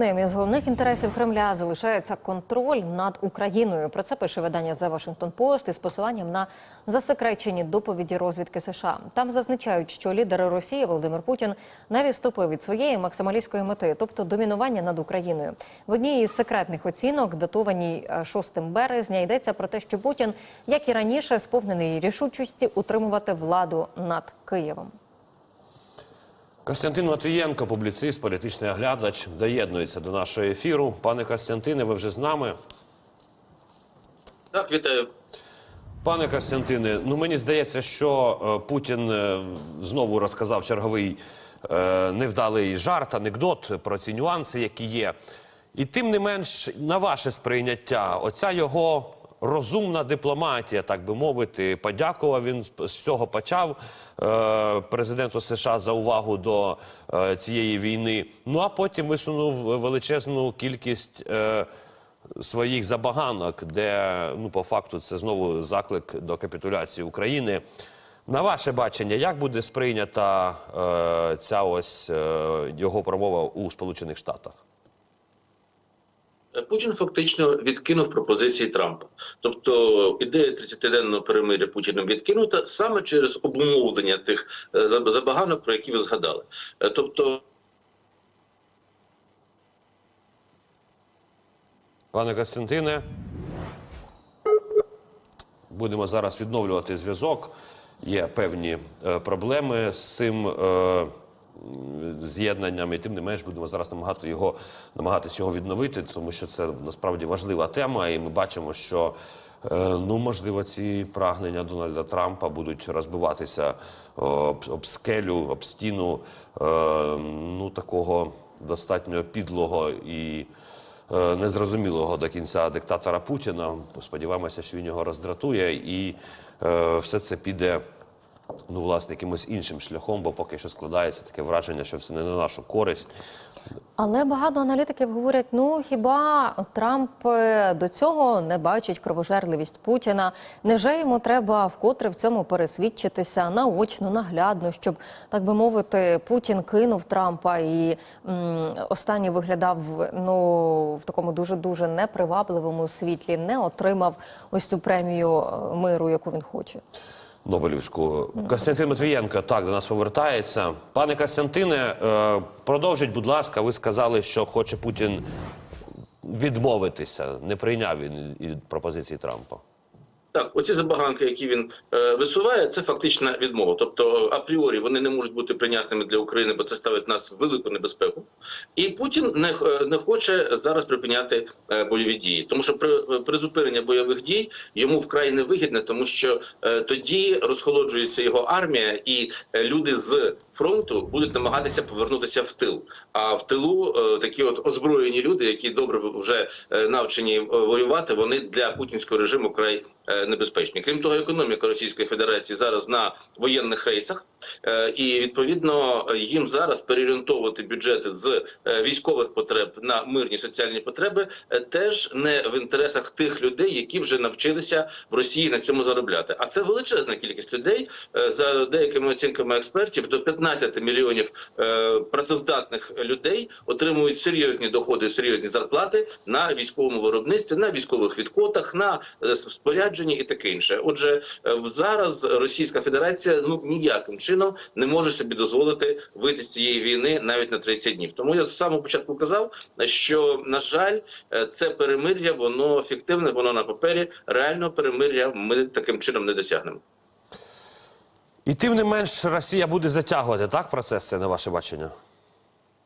одним із головних інтересів Кремля залишається контроль над Україною. Про це пише видання The Washington Post із посиланням на засекречені доповіді розвідки США. Там зазначають, що лідер Росії Володимир Путін не відступив від своєї максималістської мети, тобто домінування над Україною. В одній із секретних оцінок, датованій е, 6 березня, йдеться про те, що Путін, як і раніше, сповнений рішучості утримувати владу над Києвом. Костянтин Матвієнко, публіцист, політичний оглядач, доєднується до нашого ефіру. Пане Костянтине, ви вже з нами. Так, вітаю. Пане Костянтине, ну мені здається, що е, Путін е, знову розказав черговий е, невдалий жарт, анекдот про ці нюанси, які є. І тим не менш, на ваше сприйняття, оця його розумна дипломатія, так би мовити, подякував він з цього почав е, президенту США за увагу до е, цієї війни. Ну а потім висунув величезну кількість. Е, своїх забаганок, де ну по факту це знову заклик до капітуляції України. На ваше бачення, як буде сприйнята е, ця ось е, його промова у Сполучених Штатах? Путін фактично відкинув пропозиції Трампа. Тобто ідея 30-денного перемиря Путіним відкинута саме через обумовлення тих е, забаганок, про які ви згадали. Е, Тобто Пане Костянтине, будемо зараз відновлювати зв'язок. Є певні е, проблеми з цим м, тим не менш будемо зараз намагати його, намагатися його відновити, тому що це насправді важлива тема, і ми бачимо, що е, ну можливо ці прагнення Дональда Трампа будуть розбиватися об, об скелю, об стіну е, ну такого достатньо підлого і е, незрозумілого до кінця диктатора Путіна. Сподіваємося, що він його роздратує, і е, все це піде. Ну, власне, якимось іншим шляхом, бо поки що складається таке враження, що все не на нашу користь. Але багато аналітиків говорять: ну хіба Трамп е, до цього не бачить кровожерливість Путіна? Невже йому треба вкотре в цьому пересвідчитися наочно, наглядно, щоб так би мовити, Путін кинув Трампа і м, останній виглядав ну в такому дуже дуже непривабливому світлі, не отримав ось цю премію е, миру, яку він хоче. Нобелівську. Костянтин Матвієнко так до нас повертається. Пане Костянтине, е, продовжіть, будь ласка, ви сказали, що хоче Путін відмовитися. Не прийняв він і пропозиції Трампа. Так, оці забаганки, які він е, висуває, це фактична відмова. Тобто, е, апріорі вони не можуть бути прийнятними для України, бо це ставить нас в велику небезпеку. І Путін не, е, не хоче зараз припиняти е, бойові дії, тому що при е, призупинення бойових дій йому вкрай невигідне, тому що е, тоді розхолоджується його армія, і люди з фронту будуть намагатися повернутися в тил. А в тилу е, такі от озброєні люди, які добре вже навчені воювати, вони для путінського режиму край небезпечні. Крім того, економіка Російської Федерації зараз на воєнних рейсах, е, і відповідно е, їм зараз переорієнтовувати бюджети з е, військових потреб на мирні соціальні потреби е, теж не в інтересах тих людей, які вже навчилися в Росії на цьому заробляти. А це величезна кількість людей е, за деякими оцінками експертів до 15 мільйонів е, працездатних людей отримують серйозні доходи, серйозні зарплати на військовому виробництві, на військових відкотах, на е, спорядженні і таке інше. Отже, е, зараз Російська Федерація ну ніяким чином не може собі дозволити вийти з цієї війни навіть на 30 днів. Тому я з самого початку казав, що на жаль, е, це перемир'я, воно фіктивне, воно на папері. Реального перемир'я ми таким чином не досягнемо. І тим не менш, Росія буде затягувати так процес, це на ваше бачення?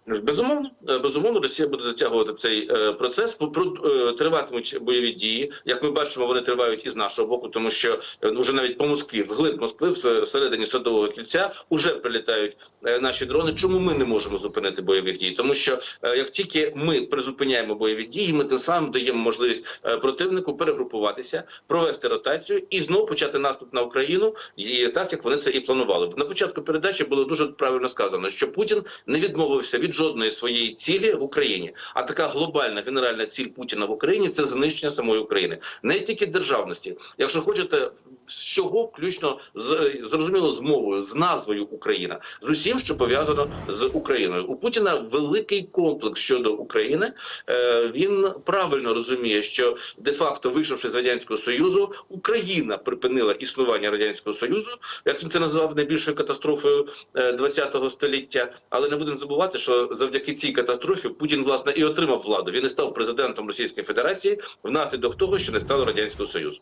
Безумовно, е, безумовно, Росія буде затягувати цей е, процес. Про- про- е, Триватимуть бойові дії. Як ми бачимо, вони тривають і з нашого боку, тому що е, вже навіть по Москві, вглиб Москви, всередині садового кільця, уже прилітають наші дрони. Чому ми не можемо зупинити бойових дій? Тому що як тільки ми призупиняємо бойові дії, ми тим самим даємо можливість противнику перегрупуватися, провести ротацію і знову почати наступ на Україну, і так як вони це і планували. На початку передачі було дуже правильно сказано, що Путін не відмовився від жодної своєї цілі в Україні. А така глобальна генеральна ціль Путіна в Україні це знищення самої України, не тільки державності. Якщо хочете, всього включно з зрозуміло з мовою, з назвою Україна, з усім, що пов'язано з Україною. У Путіна великий комплекс щодо України. Е, Він правильно розуміє, що де-факто вийшовши з радянського союзу, Україна припинила існування радянського союзу, як він це назвав найбільшою катастрофою ХХ століття. Але не будемо забувати, що завдяки цій катастрофі Путін власне і отримав владу. Він і став президентом Російської Федерації внаслідок того, що не стало радянського союзу.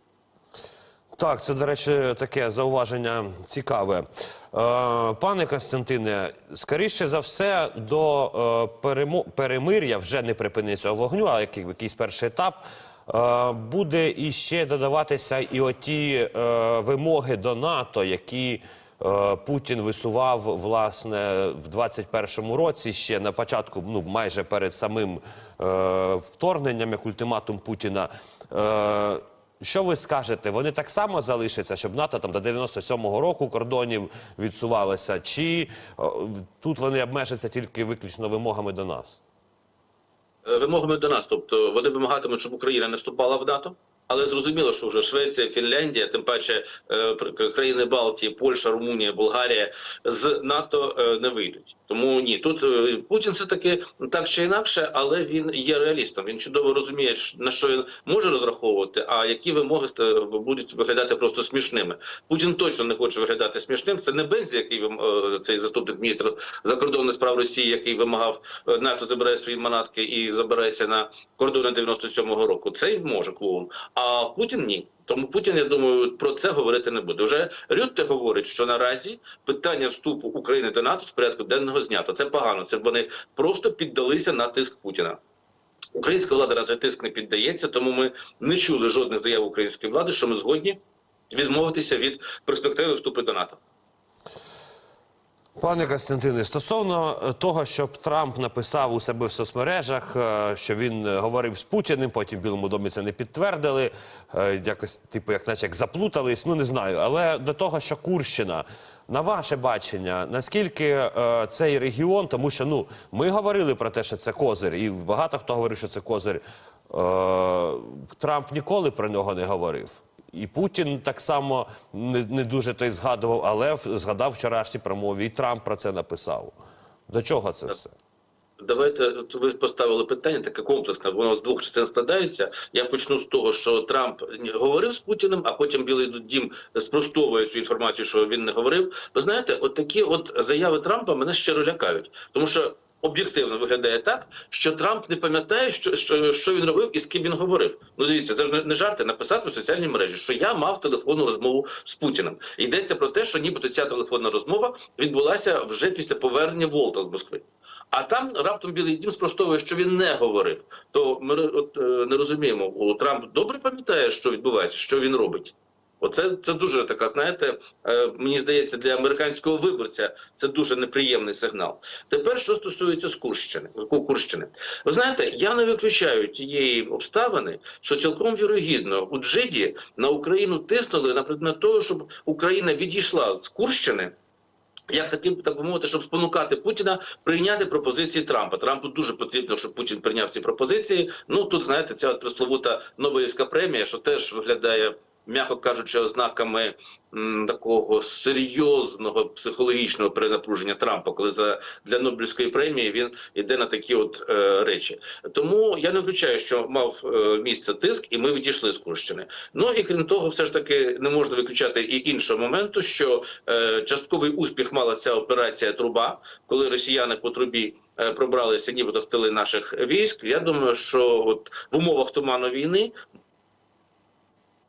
Так, це, до речі, таке зауваження цікаве. Е, пане Костянтине, скоріше за все, до е, перемир'я вже не цього вогню, а якийсь перший етап. е, Буде іще додаватися і оті вимоги до НАТО, які Путін висував власне в 21-му році, ще на початку, ну майже перед самим е, вторгненням, як ультиматум Путіна. Е, що ви скажете? Вони так само залишаться, щоб НАТО там до 97-го року кордонів відсувалося? Чи в- тут вони обмежаться тільки виключно вимогами до нас? Е, вимогами до нас. Тобто вони вимагатимуть, щоб Україна не вступала в НАТО. Але зрозуміло, що вже Швеція, Фінляндія, тим паче е, країни Балтії, Польща, Румунія, Болгарія з НАТО е, не вийдуть. Тому ні, тут е, Путін все таки так чи інакше, але він є реалістом. Він чудово розуміє, на що він може розраховувати, а які вимоги будуть виглядати просто смішними. Путін точно не хоче виглядати смішним. Це не Бензі, який цей заступник міністра закордонних справ Росії, який вимагав НАТО забирає свої манатки і забирається на кордони 97-го року. Цей може клоун. А Путін ні. Тому Путін, я думаю, про це говорити не буде. Вже Рютте говорить, що наразі питання вступу України до НАТО з порядку денного знято. Це погано. Це вони просто піддалися на тиск Путіна. Українська влада на тиск не піддається, тому ми не чули жодних заяв української влади, що ми згодні відмовитися від перспективи вступу до НАТО. Пане Костянтине, стосовно е, того, щоб Трамп написав у себе в соцмережах, е, що він е, говорив з Путіним, потім в Білому домі це не підтвердили, якось типу, як наче як заплутались, ну не знаю. Але до того, що Курщина, на ваше бачення, наскільки цей регіон, тому що ну ми говорили про те, що це козир, і багато хто говорив, що це козир. Трамп ніколи про нього не говорив. І Путін так само не, не дуже той згадував, але згадав вчорашній промові, і Трамп про це написав. До чого це все? Давайте ви поставили питання таке комплексне. Воно з двох частин складається. Я почну з того, що Трамп говорив з Путіним, а потім Білий Дім спростовує цю інформацію, що він не говорив. Ви знаєте, от такі от заяви Трампа мене щиро лякають, тому що. Об'єктивно виглядає так, що Трамп не пам'ятає, що, що, що він робив і з ким він говорив. Ну дивіться, це ж не, жарти написати в соціальній мережі, що я мав телефонну розмову з Путіним. Йдеться про те, що нібито ця телефонна розмова відбулася вже після повернення Волта з Москви. А там раптом Білий Дім спростовує, що він не говорив. То ми от, е, не розуміємо, Трамп добре пам'ятає, що відбувається, що він робить. Оце це дуже така, знаєте, е, мені здається, для американського виборця це дуже неприємний сигнал. Тепер, що стосується з Курщини, Курщини, ви знаєте, я не виключаю тієї обставини, що цілком вірогідно у Джиді на Україну тиснули на предмет того, щоб Україна відійшла з Курщини. Як таким так би мовити, щоб спонукати Путіна прийняти пропозиції Трампа. Трампу дуже потрібно, щоб Путін прийняв ці пропозиції. Ну тут знаєте, ця от пресловута Нобелівська премія, що теж виглядає, м'яко кажучи, ознаками такого серйозного психологічного перенапруження Трампа, коли за для Нобелівської премії він йде на такі от е, речі. Тому я не виключаю, що мав е, місце тиск, і ми відійшли з Курщини. Ну і крім того, все ж таки не можна виключати і іншого моменту, що е, частковий успіх мала ця операція Труба, коли росіяни по трубі е, пробралися, нібито в тили наших військ. Я думаю, що от в умовах туману війни